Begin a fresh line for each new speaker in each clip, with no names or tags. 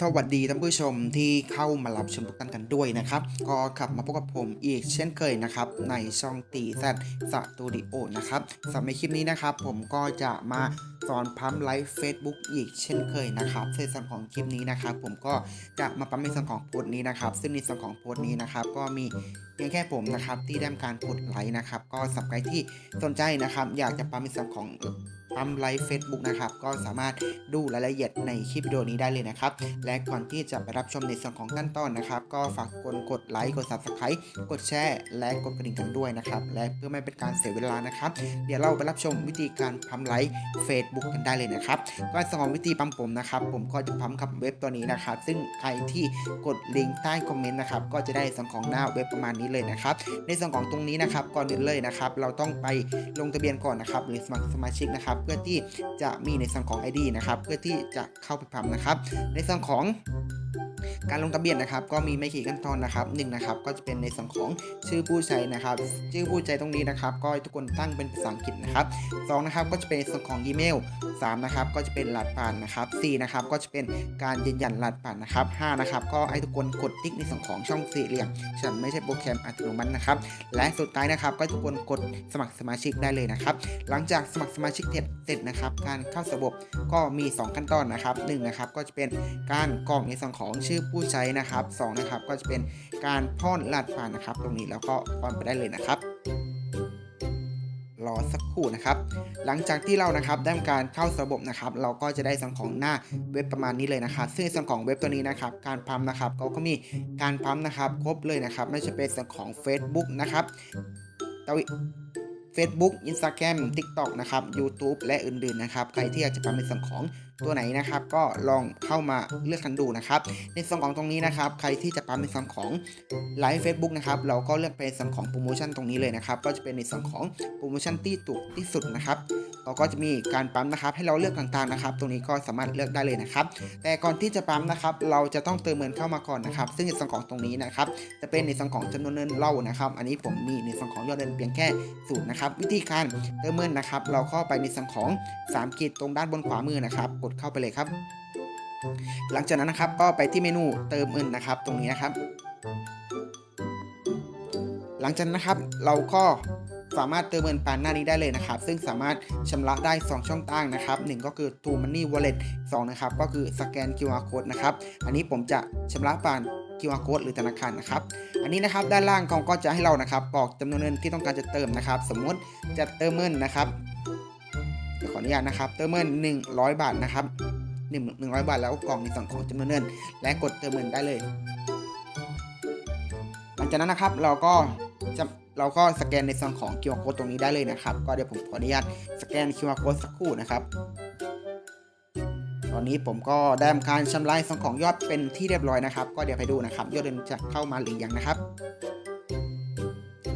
สวัสดีท่านผู้ชมที่เข้ามารับชมทุกท่านกันด้วยนะครับ ก็กลับมาพบกับผมอีกเช่นเคยนะครับ ในช่องตีแซดสตูดิโอนะครับสำหรับคลิปนี้นะครับ ผมก็จะมาสอนพัมไลฟ์เฟซบุ๊กอีกเช่นเคยนะครับในส่วนของคลิปนี้นะครับ ผมก็จะมาปั๊มในส่วนของโพสต์นี้นะครับ ซึ่งในส่วนของโพสต์นี้นะครับ ก็มีเพียงแค่ผมนะครับที่ได้ทำการกดไลค์นะครับ ก็สำหรับใครที่สนใจนะครับ อยากจะปั๊มในส่วนของ ปั๊มไลฟ์เฟซบุ๊กนะครับ ก็สามารถดูรายละเอียดในคลิปวิดีโอนี้ได้เลยนะครับ และก่อนที่จะไปรับชมในส่วนของขั้นตอนนะครับ ก็ฝากกดกดไลค์กด subscribe กดแชร์และกดกระดิ่งกันด้วยนะครับ และเพื่อไม่เป็นการเสียเวลานะครับ เดี๋ยวเราไปรับชมวิธีการพัมไลค์ Facebook กันได้เลยนะครับก็สองวิธีปั๊มผมนะครับ ผมก็จะพัมกับเว็บตัวนี้นะครับ ซึ่งใครที่กดลิงก์ใต้คอมเมนต์นะครับก็จะได้ส่วนของหน้าเว็บประมาณนี้เลยนะครับ ในส่วนของตรงนี้นะครับก่อนอื่นเลยนะครับ เราต้องไปลงทะเบียนก่อนนะครับหรือสมัครสมาชิกนะครับเพื่อที่จะมีในส่วนของ ID นะครับ เพื่อที่จะเข้าไปพัมนะครับ ในส่วนของ การลงทะเบียนนะครับก็มีไม่กี่ขั้นตอนนะครับหนึ่งนะครับก็จะเป็นในส่วนของชื่อผู้ใช้นะครับ ชื่อผู้ใช้ตรงนี้นะครับ ก็ทุกคนตั้งเป็นภาษาอังกฤษนะครับสองนะครับก็จะเป็นในส่วนของอีเมลสามนะครับก็จะเป็นรหัสผ่านนะครับสี่นะครับก็จะเป็นการยืนยันรหัสผ่านนะครับห้านะครับก็ให้ทุกคนกดติ๊กในส่วนของช่องสี่เหลี่ยมฉันไม่ใช่โปรแกรมอัตโนมัตินะครับและสุดท้ายนะครับก็ทุกคนกดสมัครสมาชิกได้เลยนะครับ หลังจากสมัครสมาชิกเสร็จนะครับ การเข้าระบบก็มี 2 ขั้นตอนนะครับ1นะครับก็จะเป็นการกรอกในส่วนของชื่อผูู้้ใช้นะครับ2นะครับก็จะเป็นการพ่นรหัสผ่านนะครับ ตรงนี้แล้วก็ป้อนไปได้เลยนะครับรอสักครู่นะครับ หลังจากที่เรานะครับได้ทำการเข้าระบบนะครับ เราก็จะได้ส่วนของหน้าเว็บประมาณนี้เลยนะครับ ซึ่งส่วนของเว็บตัวนี้นะครับ การพัมนะครับก็ก็มีการพัมนะครับ ครบเลยนะครับ ไม่ใช่เป็นส่วนของ Facebook นะครับตวิ Facebook Instagram TikTok นะครับ YouTube และอื่นๆนะครับ ใครที่อยากจะทำในส่วนของตัวไหนนะครับ ก็ลองเข้ามาเลือกกันดูนะครับ ในส่วนของตรงนี้นะครับ ใครที่จะปั๊มในส่วนของไลฟ์เฟซบุ๊กนะครับ เราก็เลือกเป็นส่วนของโปรโมชั่นตรงนี้เลยนะครับ ก็จะเป็นในส่วนของโปรโมชั่นที่ถูกที่สุดนะครับ เราก็จะมีการปั๊มนะครับ ให้เราเลือกต่างๆนะครับ ตรงนี้ก็สามารถเลือกได้เลยนะครับ แต่ก่อนที่จะปั๊มนะครับ เราจะต้องเติมเงินเข้ามาก่อนนะครับ ซึ่งในส่วนของตรงนี้นะครับ จะเป็นในส่วนของจำนวนเงินเล่านะครับ อันนี้ผมมีในส่วนของยอดเงินเพียงแค่ศูนย์นะครับ วิธีการเติมเงินนะครับ เราเข้าไปในส่วนของ3ขีดตรงด้านบนขวามือนะครับ กดเข้าไปเลยครับ หลังจากนั้นนะครับก็ไปที่เมนูเติมเงินนะครับ ตรงนี้นะครับ หลังจากนั้นนะครับเราก็ สามารถเติมเงินผ่านหน้านี้ได้เลยนะครับ ซึ่งสามารถชำระได้ 2 ช่องทางนะครับหนึ่งก็คือ True Money Wallet 2นะครับก็คือสแกน QR Code นะครับอันนี้ผมจะชำระผ่าน QR Code หรือธนาคารนะครับ อันนี้นะครับด้านล่างเขาก็จะให้เรานะครับกรอกจำนวนเงินที่ต้องการจะเติมนะครับ สมมุติจะเติมเงินนะครับเดี๋ยวขออนุญาตนะครับ เติมเงิน 100 บาทนะครับ1 100บาทแล้วก็กรอกในส่วนของจำนวนเงิน และกดเติมเงินได้เลย หลังจากนั้นนะครับเราก็จะ เราก็สแกนในส่วนของ QR code ตรงนี้ได้เลยนะครับ ก็เดี๋ยวผมขออนุญาตสแกน QR code สักครู่นะครับ ตอนนี้ผมก็ได้ทำการชำระส่วนของยอดเป็นที่เรียบร้อยนะครับ ก็เดี๋ยวไปดูนะครับ ยอดเงินจะเข้ามาหรือยังนะครับ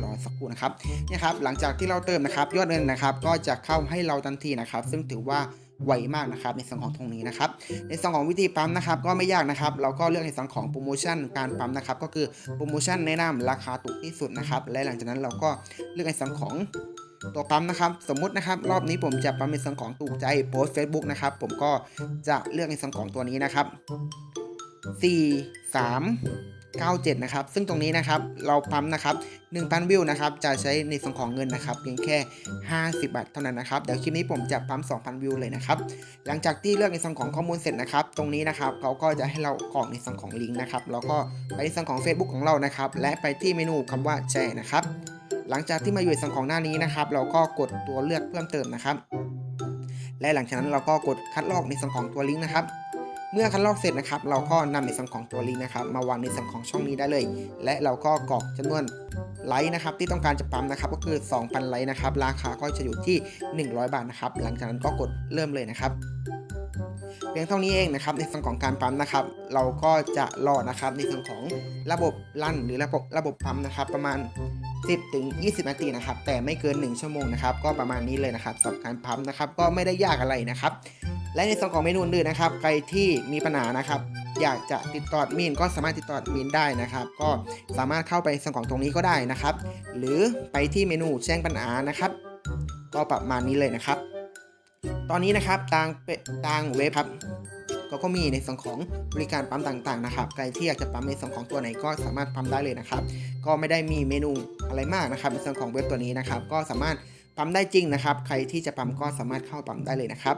รอสักครู่นะครับเนี่ยครับหลังจากที่เราเติมนะครับ ยอดเงินนะครับ ก็จะเข้าให้เราทันทีนะครับ ซึ่งถือว่า ไวมากนะครับในส่วนของตรงนี้นะครับในส่วนของวิธีปั๊มนะครับก็ไม่ยากนะครับ เราก็เลือกในส่วนของโปรโมชั่นการปั๊มนะครับก็คือโปรโมชั่นแนะนำราคาถูกที่สุดนะครับและหลังจากนั้นเราก็เลือกในส่วนของตัวปั๊มนะครับสมมุตินะครับรอบนี้ผมจะปั๊มในส่วนของถูกใจโพสต์ Facebook นะครับผมก็จะเลือกในส่วนของตัวนี้นะครับ4 3 97 นะครับ ซึ่งตรงนี้นะครับเราปั๊มนะครับ 1,000 วิวนะครับ จะใช้ในส่วนของเงินนะครับเพียงแค่ 50 บาทเท่านั้นนะครับ เดี๋ยวคลิปนี้ผมจะปั๊ม 2,000 วิวเลยนะครับ หลังจากที่เลือกในส่วนของข้อมูลเสร็จนะครับ ตรงนี้นะครับเขาก็จะให้เรากรอกในส่วนของลิงก์นะครับ แล้วก็ไปในส่วนของ Facebook ของเรานะครับ และไปที่เมนูคำว่าแชร์นะครับ หลังจากที่มาอยู่ในส่วนของหน้านี้นะครับ เราก็กดตัวเลือกเพิ่มเติมนะครับ และหลังจากนั้นเราก็กดคัดลอกในส่วนของตัวลิงก์นะครับ เมื่อคัดลอกเสร็จนะครับเราก็นำในส่วนของตัวลิงก์นะครับ มาวางในส่วนของช่องนี้ได้เลย และเราก็กรอกจำนวนไลค์นะครับที่ต้องการจะปั๊มนะครับก็คือ 2,000 ไลค์นะครับราคาก็จะอยู่ที่ 100 บาทนะครับหลังจากนั้นก็กดเริ่มเลยนะครับเพียงเท่านี้เองนะครับในส่วนของการปั๊มนะครับ เราก็จะรอนะครับในส่วนของระบบลั่นหรือระบบระบบปั๊มนะครับ ประมาณ 10ถึง20 นาทีนะครับ แต่ไม่เกิน 1 ชั่วโมงนะครับ ก็ประมาณนี้เลยนะครับสำหรับการปั๊มนะครับ ก็ไม่ได้ยากอะไรนะครับ และในส่วนของเมนูอื่นนะครับ ใครที่มีปัญหานะครับ อยากจะติดต่อมีนก็สามารถติดต่อมีนได้นะครับ ก็สามารถเข้าไปส่วนของตรงนี้ก็ได้นะครับ หรือไปที่เมนูแจ้งปัญหานะครับก็ประมาณนี้เลยนะครับ ตอนนี้นะครับทางเปทางเว็บครับก็ก็มีในส่วนของบริการปั๊มต่างๆนะครับ ใครที่อยากจะปั๊มในส่วนของตัวไหนก็สามารถปั๊มได้เลยนะครับ ก็ไม่ได้มีเมนูอะไรมากนะครับในส่วนของเว็บตัวนี้นะครับ ก็สามารถปั๊มได้จริงนะครับ ใครที่จะปั๊มก็สามารถเข้าปั๊มได้เลยนะครับ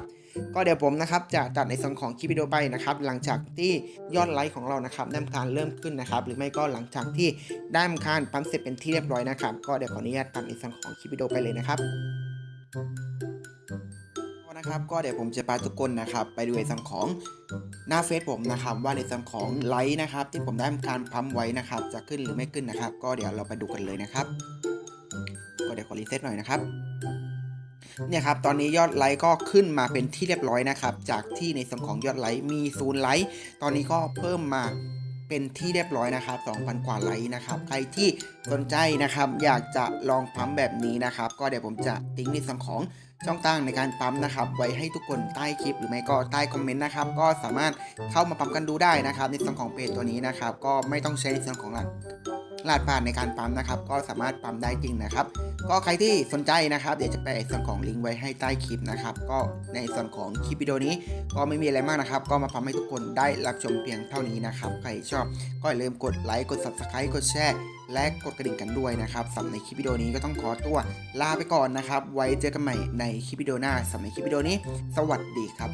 ก็เดี๋ยวผมนะครับจะจัดในส่วนของคลิปวิดีโอไปนะครับหลังจากที่ยอดไลค์ของเรานะครับได้ทำการเริ่มขึ้นนะครับหรือไม่ก็หลังจากที่ได้ทำการปั๊มเสร็จเป็นที่เรียบร้อยนะครับก็เดี๋ยวขออนุญาตทำในส่วนของคลิปวิดีโอไปเลยนะครับนะครับก็เดี๋ยวผมจะพาทุกคนนะครับไปดูในส่วนของหน้าเฟซผมนะครับว่าในส่วนของไลค์นะครับที่ผมได้ทำการปั๊มไว้นะครับ จะขึ้นหรือไม่ขึ้นนะครับ ก็เดี๋ยวเราไปดูกันเลยนะครับ ก็เดี๋ยวขอรีเซ็ตหน่อยนะครับ เนี่ยครับตอนนี้ยอดไลค์ก็ขึ้นมาเป็นที่เรียบร้อยนะครับจากที่ในส่วนของยอดไลค์มีศูนย์ไลค์ตอนนี้ก็เพิ่มมาเป็นที่เรียบร้อยนะครับ 2,000 กว่าไลค์นะครับ ใครที่สนใจนะครับ อยากจะลองปั๊มแบบนี้นะครับ ก็เดี๋ยวผมจะทิ้งในส่วนของช่องทางในการปั๊มนะครับ ไว้ให้ทุกคนใต้คลิปหรือไม่ก็ใต้คอมเมนต์นะครับ ก็สามารถเข้ามาปั๊มกันดูได้นะครับ ในส่วนของเพจตัวนี้นะครับ ก็ไม่ต้องใช้ในส่วนของรหัสรหัสผ่านในการปั๊มนะครับ ก็สามารถปั๊มได้จริงนะครับ ก็ใครที่สนใจนะครับ เดี๋ยวจะแปะส่วนของลิงก์ไว้ให้ใต้คลิปนะครับ ก็ในส่วนของคลิปวิดีโอนี้ก็ไม่มีอะไรมากนะครับ ก็มาทำให้ทุกคนได้รับชมเพียงเท่านี้นะครับ ใครชอบก็อย่าลืมกดไลค์ กด subscribe กดแชร์และกดกระดิ่งกันด้วยนะครับสำหรับในคลิปวิดีโอนี้ก็ต้องขอตัวลาไปก่อนนะครับ ไว้เจอกันใหม่ในคลิปวิดีโอหน้าสำหรับในคลิปวิดีโอนี้ สวัสดีครับ